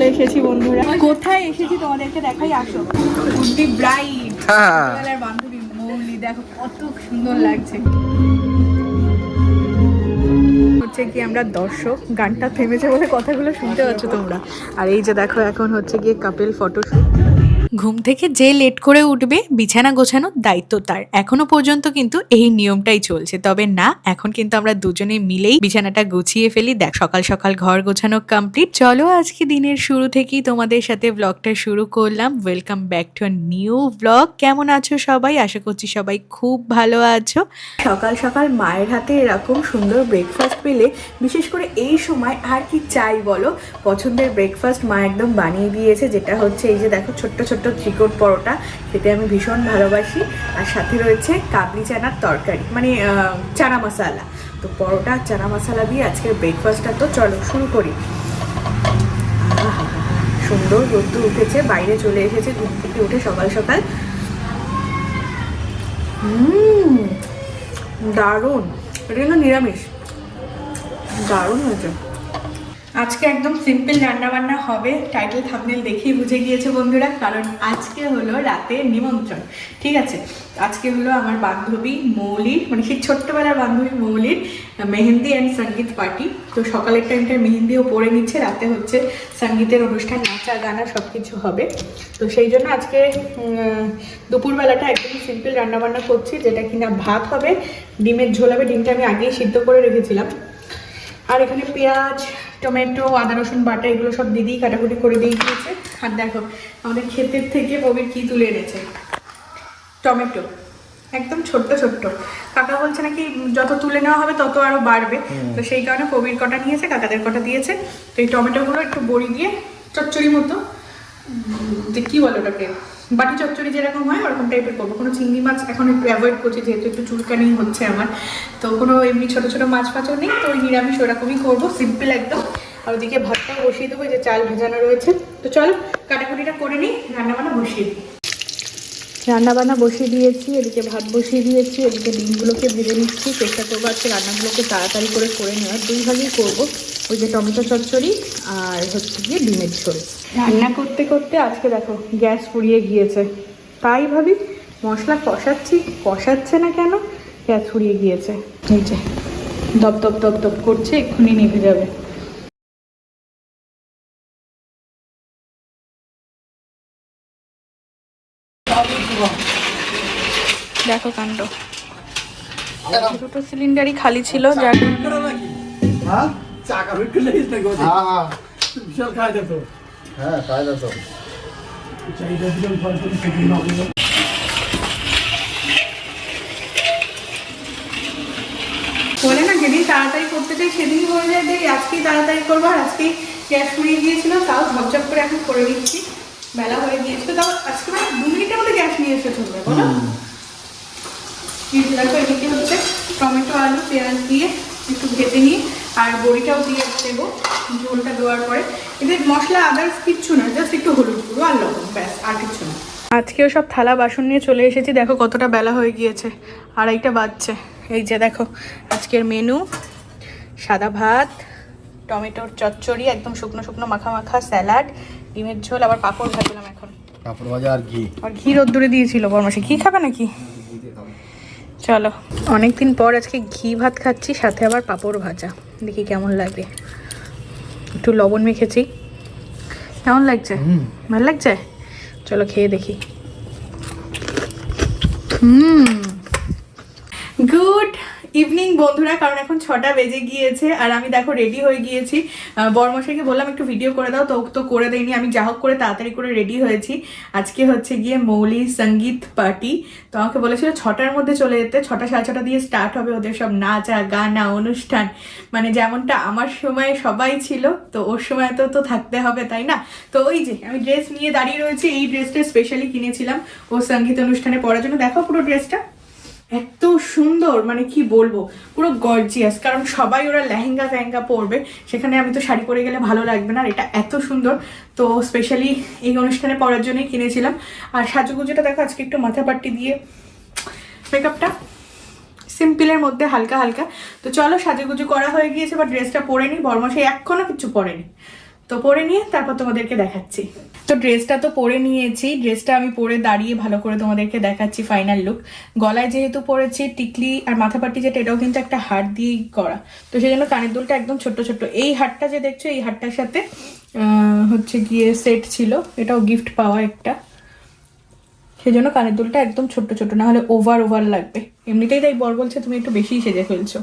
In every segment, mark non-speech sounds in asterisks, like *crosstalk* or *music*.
চলে এসেছি বন্ধুরা। কোথায় এসেছি তোমাদেরকে দেখাই আসো। গুড্ডি ব্রাইট বান্ধবী মৌলি দেখো কত সুন্দর লাগছে। হচ্ছে কি আমরা দর্শক গানটা থেমেছে বলে কথাগুলো শুনতে পাচ্ছ তোমরা। আর এই যে দেখো এখন হচ্ছে গিয়ে কাপেল ফটোশুট ঘুম থেকে যে লেট করে উঠবে, বিছানা গোছানোর দায়িত্ব তার। এখনও পর্যন্ত কিন্তু এই নিয়মটাই চলছে। তবে না, এখন কিন্তু আমরা দুজনে মিলেই বিছানাটা গুছিয়ে ফেলি। দেখ, সকাল সকাল ঘর গোছানো কমপ্লিট চলো আজকে দিনের শুরু থেকেই তোমাদের সাথে ব্লগটা শুরু করলাম। Welcome back to new blog কেমন আছো সবাই? আশা করছি সবাই খুব ভালো আছো। সকাল সকাল মায়ের হাতে এরকম সুন্দর ব্রেকফাস্ট পেলে, বিশেষ করে এই সময় আর কি চাই বলো? পছন্দের ব্রেকফাস্ট মা একদম বানিয়ে দিয়েছে, যেটা হচ্ছে এই যে দেখো, ছোট্ট ছোট্ট ত্রিকোট পরোটা, খেতে আমি ভীষণ ভালোবাসি। আর সাথে রয়েছে কাবলি চানার তরকারি মানে চানা মশালা। তো পরোটা, চানা মশালা দিয়ে আজকের ব্রেকফাস্টটা তো চলো শুরু করি। সুন্দর রোদ্দুর উঠেছে, বাইরে চলে এসেছে, ঘুম থেকে উঠে সকাল সকাল। দারুণ। এটা কিন্তু নিরামিষ। দারুণ হয়েছে। আজকে একদম সিম্পল রান্না বান্না হবে। টাইটেল থামনেল দেখেই বুঝে গিয়েছে বন্ধুরা, কারণ আজকে হলো রাতে নিমন্ত্রণ। ঠিক আছে? আজকে হলো আমার বান্ধবী মৌলির মানে সেই ছোট্টবেলার বান্ধবী মৌলির মেহেন্দি অ্যান্ড সংগীত পার্টি তো সকালের টাইমটা মেহেন্দিও পরে নিচ্ছে, রাতে হচ্ছে সঙ্গীতের অনুষ্ঠান, নাচা, গানা সব কিছু হবে। তো সেই জন্য আজকে দুপুরবেলাটা একদম সিম্পল রান্নাবান্না করছি, যেটা কিনা ভাত হবে, ডিমের ঝোল হবে, ডিমটা আমি আগেই সিদ্ধ করে রেখেছিলাম। আর এখানে পেঁয়াজ টমেটো আদা রসুন বাটা এগুলো সব দিদিই কাটাকুটি করে দিয়ে দিয়েছে আর দেখো আমাদের ক্ষেতের থেকে ববির কি তুলে এনেছে? টমেটো। একদম ছোট্ট ছোট্ট। কাকা বলছে নাকি যত তুলে নেওয়া হবে তত আরও বাড়বে। তো সেই কারণে কবির কটা নিয়েছে কাকাদের কটা দিয়েছে। তো এই টমেটোগুলো একটু বড়ি দিয়ে চচ্চড়ি মতো যে কি বলে ওটাকে? বাটি চচ্চড়ি যেরকম হয়, ওরকম টাইপের করব। কোনো চিংড়ি মাছ এখন একটু অ্যাভয়েড করছি, যেহেতু একটু চুলকানি হচ্ছে আমার। তো কোনো এমনি ছোটো ছোটো মাছ ফাছও নেই, তো নিরামিষ ওরকমই করব সিম্পল একদম। আর ওদিকে ভাতটাও বসিয়ে দেবো যে চাল ভেজানো রয়েছে। তো চলো, কাটাকুটিটা করে নিই, রান্নাবান্না বসিয়ে দিই। রান্নাবান্না বসিয়ে দিয়েছি, এদিকে ভাত বসিয়ে দিয়েছি, এদিকে ডিমগুলোকে ভেজে নিচ্ছি, চেষ্টা করব আজকে রান্নাগুলোকে তাড়াতাড়ি করে করে নেওয়ার। দুই ভাগেই করব, ওই যে টমেটো চচ্চড়ি আর হচ্ছে গিয়ে ডিমের ঝোল। রান্না করতে করতে আজকে দেখো গ্যাস ফুরিয়ে গিয়েছে। তাই ভাবি মশলা কষাচ্ছি, কষাচ্ছে না কেন? গ্যাস ফুরিয়ে গিয়েছে। এই যে দপ দপ দপ দপ করছে, এক্ষুনি নিভে যাবে দেখো কাণ্ড দুটো সিলিন্ডারই খালি ছিল যার হ্যাঁ চাকা ফিট করলে না গো হ্যাঁ হ্যাঁ বিশাল খাই দিত হ্যাঁ তাই না তো চাইটা দিলাম ফল করে সেদিন হবে। বলে না যেদিন তাড়াতাড়ি করতে চাই সেদিনই হয়ে যায়। দেরি আজকেই তাড়াতাড়ি করব আর আজকেই গ্যাস ফুরিয়ে গিয়েছিল তাও ঝপঝপ করে এখন করে দিচ্ছি বেলা হয়ে গিয়েছিল তাও আজকে মানে দু মিনিটের মধ্যে গ্যাস নিয়ে এসে চলবে বলো দেখো এদিকে হচ্ছে টমেটো আলু পেঁয়াজ দিয়ে একটু ভেজে নিয়ে আর বড়িটাও দিয়ে দেবো ঝোলটা দেওয়ার পরে। এদের মশলা আদার্স কিচ্ছু না জাস্ট একটু হলুদ গুঁড়ো আর লবণ ব্যাস আর কিচ্ছু না। আজকেও সব থালা বাসন নিয়ে চলে এসেছি দেখো কতটা বেলা হয়ে গিয়েছে আড়াইটা বাজছে। এই যে দেখো আজকের মেনু সাদা ভাত টমেটোর চচ্চড়ি একদম শুকনো শুকনো মাখা মাখা স্যালাড ডিমের ঝোল আবার পাঁপড় ভাজলাম এখন। কাপড় ভাজা আর ঘি। আর ঘি রোদ্দুরে দিয়েছিল বরমাসে ঘি খাবে নাকি? চলো। অনেকদিন পর আজকে ঘি ভাত খাচ্ছি সাথে আবার পাঁপড় ভাজা। দেখি কেমন লাগে। একটু লবণ মেখেছি। কেমন লাগছে? ভালো লাগছে? চলো খেয়ে দেখি। হুম। গুড ইভিনিং বন্ধুরা কারণ এখন ছটা বেজে গিয়েছে আর আমি দেখো রেডি হয়ে গিয়েছি। আহ, বড়মশাইকে বললাম একটু ভিডিও করে দাও। তো তো করে দেয়নি আমি যা হোক করে তাড়াতাড়ি করে রেডি হয়েছি। আজকে হচ্ছে গিয়ে মৌলি সংগীত পার্টি তো আমাকে বলেছিল ছটার মধ্যে চলে যেতে। ছটা সাড়ে ছটা দিয়ে স্টার্ট হবে ওদের সব নাচা গানা অনুষ্ঠান। মানে যেমনটা আমার সময় সবাই ছিল তো ওর সময় তো তো থাকতে হবে তাই না? তো ওই যে আমি ড্রেস নিয়ে দাঁড়িয়ে রয়েছি। এই ড্রেসটা স্পেশালি কিনেছিলাম। ও সংগীত অনুষ্ঠানে পড়ার জন্য। দেখো পুরো ড্রেসটা এত সুন্দর মানে কি বলব, পুরো গর্জিয়াস কারণ সবাই ওরা লেহেঙ্গা ফেহেঙ্গা পরবে, সেখানে আমি তো শাড়ি পরে গেলে ভালো লাগবে না, আর এটা এত সুন্দর, তো স্পেশালি এই অনুষ্ঠানে পরার জন্যই কিনেছিলাম, আর সাজুগুজুটা দেখো, আজকে একটু মাথা পাট্টি দিয়ে মেকআপটা সিম্পলের মধ্যে হালকা হালকা, তো চলো সাজুগুজু করা হয়ে গিয়েছে বা ড্রেসটা পরে নি বরমাসে এখনও কিছু পরেনি তো পরে নিয়ে তারপর তোমাদেরকে দেখাচ্ছি। তো ড্রেসটা তো পরে নিয়েছি ড্রেসটা আমি পরে দাঁড়িয়ে ভালো করে তোমাদেরকে দেখাচ্ছি ফাইনাল লুক গলায় যেহেতু পরেছি, টিকলি আর মাথাপাটি যেটা, এটাও কিন্তু একটা হার দিয়েই করা। তো সেই জন্য কানের দুলটা একদম ছোট্ট ছোট্ট। এই হারটা যে দেখছ, এই হারটার সাথে হচ্ছে গিয়ে সেট ছিল। এটাও গিফট পাওয়া একটা। সেই জন্য কানের দুলটা একদম ছোট্ট ছোট না হলে ওভার ওভার লাগবে। এমনিতেই তাই বর বলছে, তুমি একটু বেশিই সেজে ফেলছো।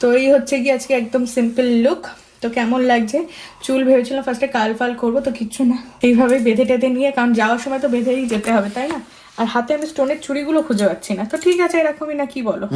তো এই হচ্ছে কি আজকে একদম সিম্পল লুক তো কেমন লাগছে? চুল ভেবেছিলাম ফার্স্টে কাল ফাল করব তো কিচ্ছু না। এইভাবে বেঁধে টেঁধে নিয়ে কারণ যাওয়ার সময় তো বেঁধেই যেতে হবে তাই না? আর হাতে আমি স্টোনের চুড়িগুলো খুঁজে পাচ্ছি না। তো ঠিক আছে এরকমই না কি বলো?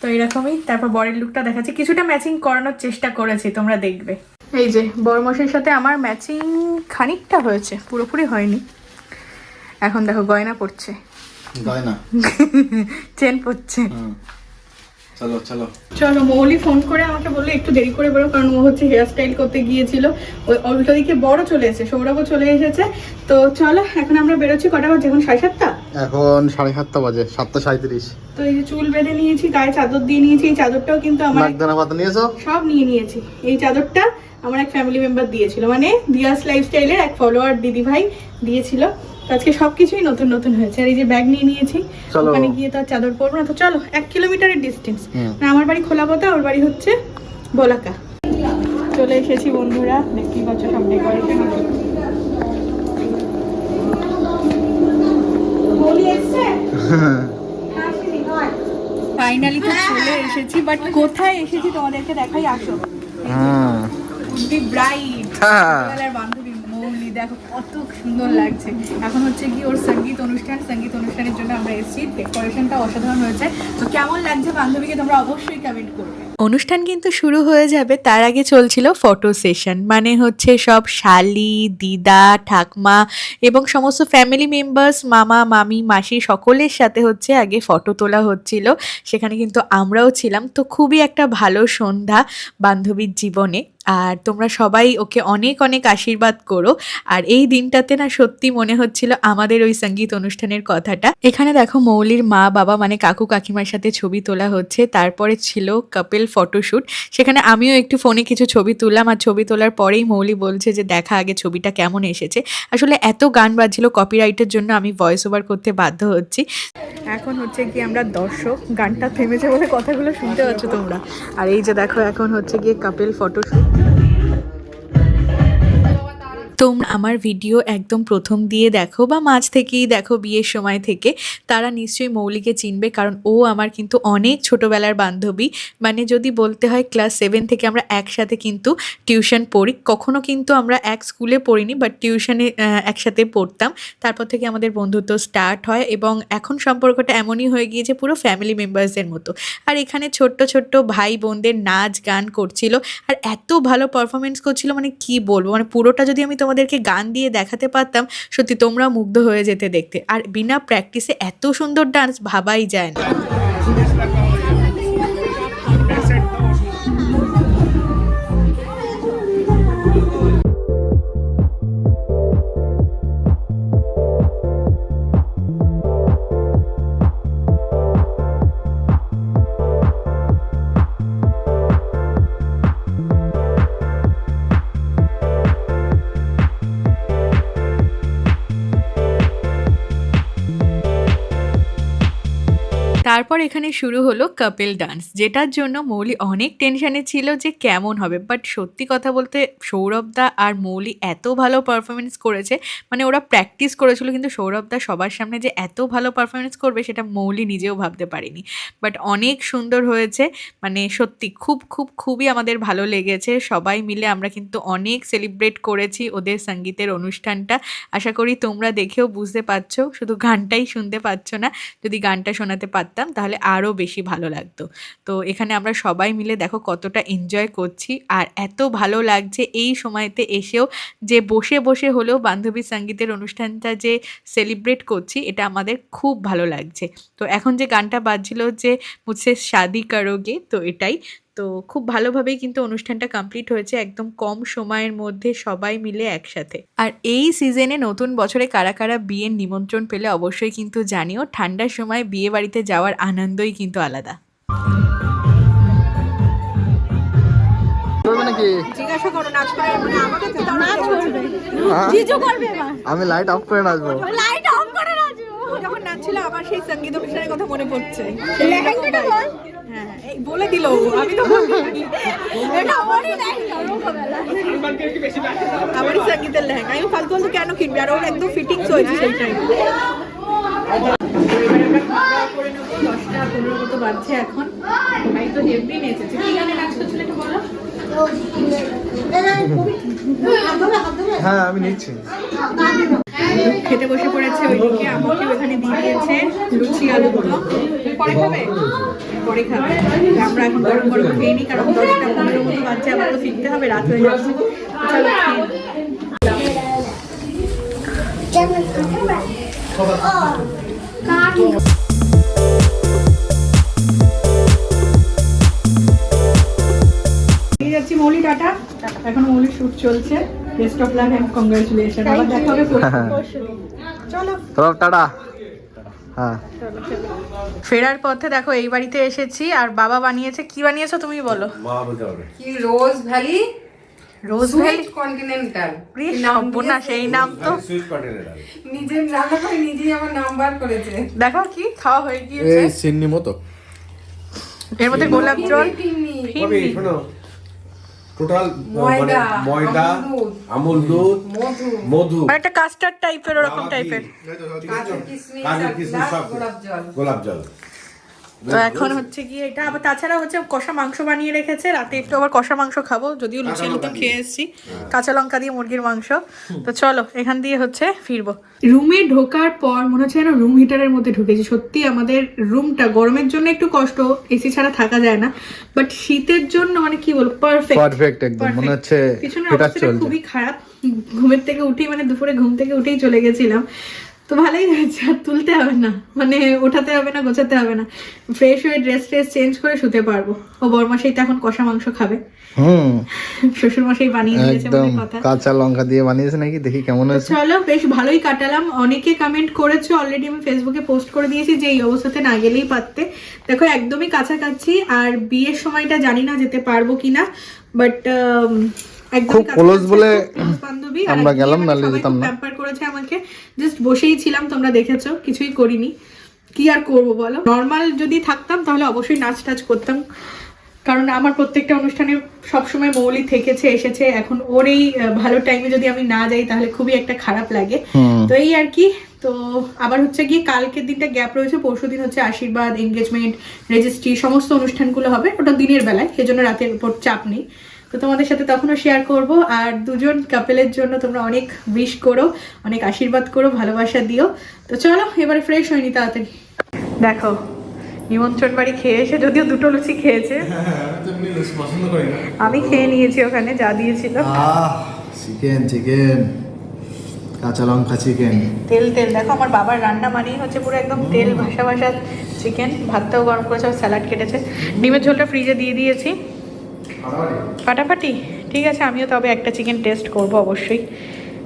তো এরকমই তারপর বরের লুকটা দেখাচ্ছি। কিছুটা ম্যাচিং করানোর চেষ্টা করেছি তোমরা দেখবে। এই যে বরমশের সাথে আমার ম্যাচিং খানিকটা হয়েছে পুরোপুরি হয়নি। এখন দেখো গয়না পড়ছে গয়না? *laughs* চেন পড়ছে হুম। চলো চলো। চলো মৌলি ফোন করে আমাকে বলল একটু দেরি করে বেরো কারণ ও হচ্ছে হেয়ার স্টাইল করতে গিয়েছিল। ওই উল্টো দিকে বড় চলে এসেছে সৌরভও চলে এসেছে। তো চলো এখন আমরা বেরোচ্ছি কটা বাজে? এখন সাড়ে সাতটা? এখন সাড়ে সাতটা বাজে সাতটা সাঁত্রিশ তো এই যে চুল বেঁধে নিয়েছি গায়ে চাদর দিয়ে নিয়েছি এই চাদরটাও কিন্তু আমার নাকদানা পাতা নিয়েছো? সব নিয়ে নিয়েছি। এই চাদরটা আমার এক ফ্যামিলি মেম্বার দিয়েছিল। মানে দিয়াস লাইফস্টাইলের এক ফলোয়ার দিদি ভাই দিয়েছিল। আজকে সবকিছুই নতুন নতুন হয়েছে। আর এই যে ব্যাগ নিয়ে নিয়েছি ওখানে গিয়ে তো চাদর পরবো না তো চলো এক কিলোমিটারের ডিস্টেন্স হুম। আমার বাড়ি খোলাপথা ওর বাড়ি হচ্ছে বোলাকা চলে এসেছি বন্ধুরা দেখতেই পাচ্ছ সব ডেকোরেশন ফাইনালি তো চলে এসেছি বাট কোথায় এসেছি তোমাদেরকে দেখাই আসো। ব্রাইড হ্যাঁ। বান্ধবী। দেখো কত সুন্দর লাগছে। এখন হচ্ছে কি ওর সংগীত অনুষ্ঠান, সংগীত অনুষ্ঠানের জন্য আমরা এসেছি। ডেকোরেশনটা অসাধারণ হয়েছে। তো কেমন লাগছে বান্ধবীকে তোমরা অবশ্যই কমেন্ট করবে। অনুষ্ঠান কিন্তু শুরু হয়ে যাবে, তার আগে চলছিল ফটো সেশন মানে হচ্ছে সব শালি, দিদা, ঠাকমা এবং সমস্ত ফ্যামিলি মেম্বার্স মামা, মামি, মাসি সকলের সাথে হচ্ছে আগে ফটো তোলা হচ্ছিল। সেখানে কিন্তু আমরাও ছিলাম। তো খুবই একটা ভালো সন্ধ্যা বান্ধবীর জীবনে। আর তোমরা সবাই ওকে অনেক অনেক আশীর্বাদ করো। আর এই দিনটাতে না সত্যি মনে হচ্ছিল আমাদের ওই সংগীত অনুষ্ঠানের কথাটা। এখানে দেখো মৌলির মা, বাবা মানে কাকু, কাকিমার সাথে ছবি তোলা হচ্ছে। তারপরে ছিল কাপেল ফটোশ্যুট সেখানে আমিও একটু ফোনে কিছু ছবি তুললাম আর ছবি তোলার পরেই মৌলি বলছে যে, দেখা আগে ছবিটা কেমন এসেছে? আসলে এত গান বাজছিল কপিরাইটের জন্য আমি ভয়েস ওভার করতে বাধ্য হচ্ছি। এখন হচ্ছে কি আমরা দর্শক, গানটা থেমেছে বলে কথাগুলো শুনতে পাচ্ছ তোমরা। আর এই যে দেখো, এখন হচ্ছে গিয়ে কাপেল ফটোশ্যুট তোমরা আমার ভিডিও একদম প্রথম দিয়ে দেখো বা মাঝ থেকেই দেখো বিয়ের সময় থেকে, তারা নিশ্চয়ই মৌলিকে চিনবে কারণ ও আমার কিন্তু অনেক ছোটোবেলার বান্ধবী। মানে যদি বলতে হয় ক্লাস সেভেন থেকে আমরা একসাথে কিন্তু টিউশন পড়ি, কখনো কিন্তু আমরা এক স্কুলে পড়িনি বাট টিউশনে একসাথে পড়তাম। তারপর থেকে আমাদের বন্ধুত্ব স্টার্ট হয় এবং এখন সম্পর্কটা এমনই হয়ে গিয়েছে পুরো ফ্যামিলি মেম্বার্সদের মতো। আর এখানে ছোট্ট ছোট্ট ভাই বোনদের নাচ গান করছিল, আর এত ভালো পারফরমেন্স করছিল মানে কি বলব? মানে পুরোটা যদি আমি তোমাদেরকে গান দিয়ে দেখাতে পারতাম, সত্যি তোমরা মুগ্ধ হয়ে যেতে দেখতে। আর বিনা প্র্যাকটিসে এত সুন্দর ডান্স ভাবাই যায় না। তারপর এখানে শুরু হলো কাপেল ডান্স যেটার জন্য মৌলি অনেক টেনশনে ছিল যে কেমন হবে। বাট সত্যি কথা বলতে সৌরভদা আর মৌলি এত ভালো পারফরমেন্স করেছে মানে ওরা প্র্যাকটিস করেছিল, কিন্তু সৌরভদা সবার সামনে যে এত ভালো পারফরমেন্স করবে সেটা মৌলি নিজেও ভাবতে পারিনি। বাট অনেক সুন্দর হয়েছে মানে সত্যি খুব খুব, খুবই আমাদের ভালো লেগেছে। সবাই মিলে আমরা কিন্তু অনেক সেলিব্রেট করেছি ওদের সঙ্গীতের অনুষ্ঠানটা। আশা করি তোমরা দেখেও বুঝতে পারছ, শুধু গানটাই শুনতে পাচ্ছ না, যদি গানটা শোনাতে পারতাম তাহলে আরও বেশি ভালো লাগতো। তো এখানে আমরা সবাই মিলে দেখো কতটা এনজয় করছি, আর এত ভালো লাগছে এই সময়তে এসেও যে বসে বসে হলেও বান্ধবী সঙ্গীতের অনুষ্ঠানটা যে সেলিব্রেট করছি, এটা আমাদের খুব ভালো লাগছে। তো এখন যে গানটা বাজছিল যে মুছে শাদি কারোগে, তো এটাই। তো খুব ভালোভাবেই কিন্তু অনুষ্ঠানটা কমপ্লিট হয়েছে একদম কম সময়ের মধ্যে সবাই মিলে একসাথে। আর এই সিজনে নতুন বছরে কারা কারা বিয়ের নিমন্ত্রণ পেলে অবশ্যই কিন্তু জানিও ঠান্ডার সময় বিয়ে বাড়িতে যাওয়ার আনন্দই কিন্তু আলাদা। করবে নাকি নাকি জিজ্ঞাসা করো নাচ করে আমাকে তো নাচ করবে। হ্যাঁ? আমি লাইট অফ করে নাচবো। লাইট অফ করে নাচবো। যখন নাচছিল আমার সেই সংগীত অনুষ্ঠানের কথা মনে পড়ছে। লেহেঙ্গাটা বল। এই বলে দিল আমি তো আমারই সঙ্গীতের লেহেঙ্গা। আমি ফালতু ফালতু কেন কিনবি? আর ওর একদম ফিটিংস হয়েছে সেই টাইমে দশটা পনেরো মতো বাজছে এখন। ভাই তো হেভি নেচেছে। কি গানে নাচ করছিল একটু বলো? হ্যাঁ আমি নিচ্ছি। খেতে বসে পড়েছে ওইদিকে আমাকে ওখানে দিয়ে দিয়েছে লুচি, আলু দম পরে খাবে? পরে খাবে। আমরা এখন গরম গরম খেয়ে নিই কারণ দশটা পনেরো মতো বাচ্চা আবার তো ফিরতে হবে, রাত হয়ে যাচ্ছে। যাচ্ছি মৌলি টাটা। এখন মৌলির শুট চলছে। Best of luck and congratulation আবার দেখা হবে চলো। চলো টাটা। হ্যাঁ। ফেরার পথে দেখো এই বাড়িতে এসেছি আর বাবা বানিয়েছে। কি বানিয়েছো তুমি বলো? কি Rose Valley? Rose Valley? Continental. না সেই নাম তো। নিজের রান্না করে নিজেই আমার নাম্বার করেছে। দেখো কি খাওয়া হয়ে গিয়েছে। এই সিন্নি মতো। এর মধ্যে গোলাপ জল। টিমনি ফিরনি। শোনো। টোটাল মানে ময়দা আমুল দুধ, মধু। একটা কাস্টার্ড টাইপের ওরকম টাইপের কাজু কিশমিশ গোলাপ জল। গোলাপ জল। তো এখন হচ্ছে কি এটা আবার তাছাড়া হচ্ছে কষা মাংস বানিয়ে রেখেছে। রাতে একটু আবার কষা মাংস খাব যদিও লুচি তো খেয়ে এসেছি। কাঁচা লঙ্কা দিয়ে মুরগির মাংস। তো চলো এখান দিয়ে হচ্ছে ফিরবো। রুমে ঢোকার পর মনে হচ্ছে যেন রুম হিটারের মধ্যে ঢুকেছি। সত্যি আমাদের রুমটা গরমের জন্য একটু কষ্ট এসি ছাড়া থাকা যায় না। বাট শীতের জন্য মানে কি বলব পারফেক্ট পারফেক্ট একদম। মনে হচ্ছে পিছনের অবস্থাটা খুবই খারাপ। ঘুমের থেকে উঠেই মানে দুপুরে ঘুম থেকে উঠেই চলে গেছিলাম। তো ভালোই হয়েছে আর তুলতে হবে না। মানে ওঠাতে হবে না গোছাতে হবে না। ফ্রেশ হয়ে ড্রেস ট্রেস চেঞ্জ করে শুতে পারব। ও বরমাসেই তো এখন কষা মাংস খাবে। হুম। *laughs* শ্বশুর মশাই বানিয়ে দিয়েছে বলে কথা। কাঁচা লঙ্কা দিয়ে বানিয়েছে নাকি? দেখি কেমন হয়েছে। চলো বেশ ভালোই কাটালাম। অনেকে কমেন্ট করেছ অলরেডি আমি ফেসবুকে পোস্ট করে দিয়েছি যে এই অবস্থাতে না গেলেই পারতে। দেখো একদমই কাছাকাছি আর বিয়ের সময়টা জানি না যেতে পারব কিনা বাট খুব close বলে আমরা গেলাম, নাহলে যেতাম না। প্যাম্পার করেছে আমাকে। জাস্ট বসেই ছিলাম তোমরা দেখেছ কিছুই করিনি। কি আর করব বলো? নর্মাল যদি থাকতাম তাহলে অবশ্যই নাচ টাচ করতাম। কারণ আমার প্রত্যেকটা অনুষ্ঠানে সবসময় মৌলি থেকেছে এসেছে। এখন ওর এই ভালো টাইমে যদি আমি না যাই তাহলে খুবই একটা খারাপ লাগে। তো এই আর কি। তো আবার হচ্ছে কি কালকের দিনটা গ্যাপ রয়েছে পরশু দিন হচ্ছে আশীর্বাদ এনগেজমেন্ট রেজিস্ট্রি সমস্ত অনুষ্ঠানগুলো হবে। ওটা দিনের বেলায় সেজন্য রাতের উপর চাপ নেই। তো তোমাদের সাথে তখনও শেয়ার করব। আর দুজন কাপেলের জন্য তোমরা অনেক উইশ করো অনেক আশীর্বাদ করো ভালোবাসা দিও। তো চলো এবারে ফ্রেশ হয়নি তাড়াতাড়ি। দেখো নিমন্ত্রণ বাড়ি খেয়ে এসে যদিও দুটো লুচি খেয়েছে। পছন্দ করি না। আমি খেয়ে নিয়েছি ওখানে যা দিয়েছিল। চিকেন চিকেন কাঁচা লঙ্কা চিকেন তেল তেল দেখো আমার বাবার রান্না মানেই হচ্ছে পুরো একদম তেল ভাসা ভাসা চিকেন ভাতটাও গরম করেছে স্যালাড কেটেছে। ডিমের ঝোলটা ফ্রিজে দিয়ে দিয়েছি। ফাটাফাটি? ঠিক আছে আমিও তবে একটা চিকেন টেস্ট করব অবশ্যই।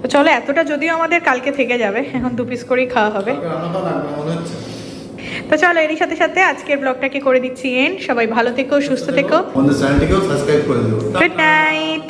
তো চলো এতটা যদিও আমাদের কালকে থেকে যাবে এখন দু পিস করেই খাওয়া হবে। তো চলো এরই সাথে সাথে আজকের ব্লগটাকে করে দিচ্ছি এন্ড সবাই ভালো থেকো সুস্থ থেকো। Good night